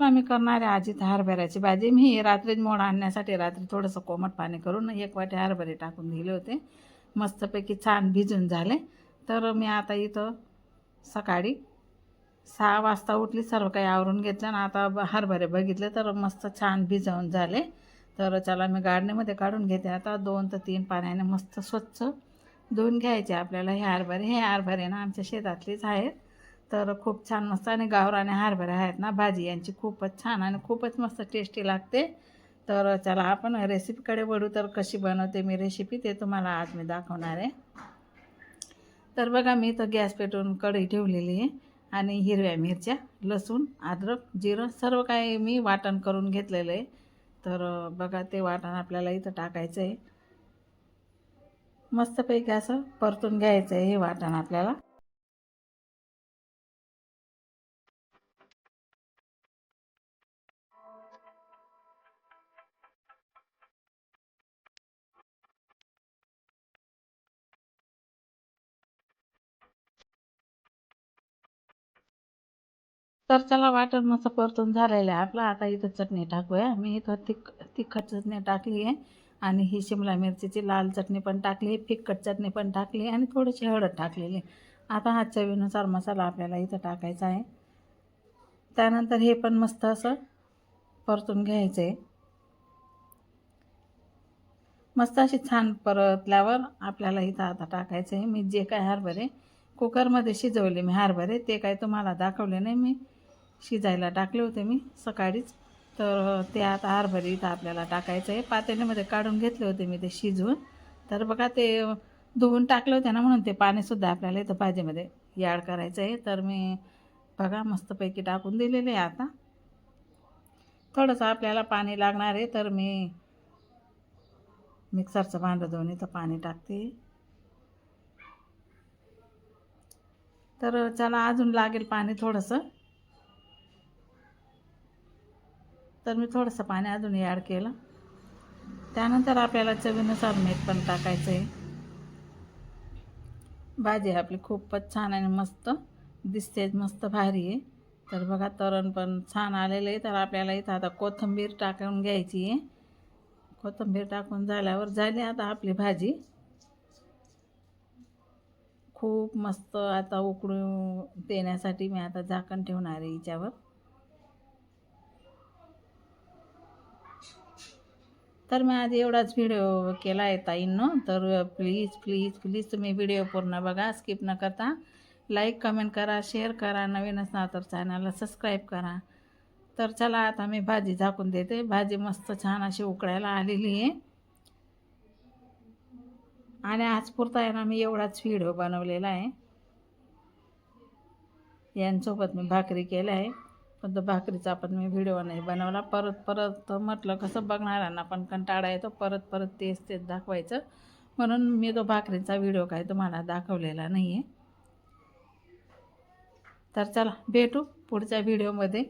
आम्ही मी करणार आहे आजी हरभऱ्याची भाजी. मी रात्रीच मोड आणण्यासाठी रात्री थोडंसं कोमट पाणी करून एक वाटी हरभरे टाकून दिले होते. मस्तपैकी छान भिजून झाले. तर मी आता इथं सकाळी सहा वाजता उठली सर्व काही आवरून घेतलं आणि आता हरभरे बघितले तर मस्त छान भिजवून झाले. तर चला मी गाडणीमध्ये काढून घेते. आता दोन ते तीन पाण्याने मस्त स्वच्छ धुवून घ्यायचे आपल्याला. हे हरभरे हे हरभरे ना आमच्या शेतातलेच आहेत. तर खूप छान मस्त आणि गावराने हरभरे आहेत ना भाजी यांची खूपच छान आणि खूपच मस्त टेस्टी लागते. तर चला आपण रेसिपीकडे वळू तर कशी बनवते मी रेसिपी ते तुम्हाला आज मी दाखवणार आहे. तर बघा मी तर गॅस पेटवून कढई ठेवलेली आहे आणि हिरव्या मिरच्या लसूण अद्रक जिरं सर्व काही मी वाटण करून घेतलेलं आहे. तर बघा ते वाटण आपल्याला इथं टाकायचं आहे मस्तपैकी असं परतून घ्यायचं आहे हे वाटण आपल्याला. तर चला वाटण मस्त परतून झालेलं आहे आपलं. आता इथं चटणी टाकूया. मी इथं तिख तिखट चटणी टाकली आहे. आणि ही शिमला मिरचीची लाल चटणी पण टाकली आहे. फिक्कट चटणी पण टाकली आणि थोडीशी हळद टाकलेली आता हा चवीनुसार मसाला आपल्याला इथं टाकायचा आहे. त्यानंतर हे पण मस्त असं परतून घ्यायचं आहे. मस्त अशी छान परतल्यावर आपल्याला इथं आता टाकायचं आहे. मी जे काय हरभरे कुकरमध्ये शिजवले मी हरभरे ते काय तुम्हाला दाखवले नाही मी. शिजायला टाकले होते मी सकाळीच. तर ते आता हरभरीत इथं आपल्याला टाकायचं आहे. पातेल्यामध्ये काढून घेतले होते मी ते शिजवून. तर बघा ते धुवून टाकले होते ना म्हणून ते पाणीसुद्धा आपल्याला इथं भाजीमध्ये याड करायचं आहे. तर मी बघा मस्तपैकी टाकून दिलेले आहे आता. थोडंसं आपल्याला पाणी लागणार आहे. तर मी मिक्सरचं भांडं धुवून इथं पाणी टाकते. तर चला अजून लागेल पाणी थोडंसं. तर मी थोडंसं पाणी अजून ॲड केलं. त्यानंतर आपल्याला चवीनुसार मीठ पण टाकायचं आहे. भाजी आपली खूपच छान आणि मस्त दिसते मस्त भारी आहे. तर बघा तरण पण छान आलेलं आहे. तर आपल्याला इथं आता कोथिंबीर टाकून घ्यायची आहे. कोथिंबीर टाकून झाल्यावर झाली आता आपली भाजी. खूप मस्त आता उकडू देण्यासाठी मी आता झाकण ठेवणार आहे हिच्यावर. तर मी आज एवढाच व्हिडिओ केला आहे ताईंनो. तर प्लीज प्लीज प्लीज तुम्ही व्हिडिओ पूर्ण बघा स्किप न करता. लाईक कमेंट करा शेअर करा नवीन असणार तर चॅनलला सबस्क्राईब करा. तर चला आता मी भाजी झाकून देते. भाजी मस्त छान अशी उकळायला आलेली आहे. आणि आज पुरता आहे ना मी एवढाच व्हिडिओ बनवलेला आहे. यांसोबत मी भाकरी केला आहे. पण तो भाकरीचा पण मी व्हिडिओ नाही बनवला. परत परत म्हटलं कसं बघणाऱ्यांना पण कंटाळा येतो. परत परत तेच तेच दाखवायचं. म्हणून मी तो भाकरीचा व्हिडिओ काय तुम्हाला दाखवलेला नाही आहे तर चला भेटू पुढच्या व्हिडिओमध्ये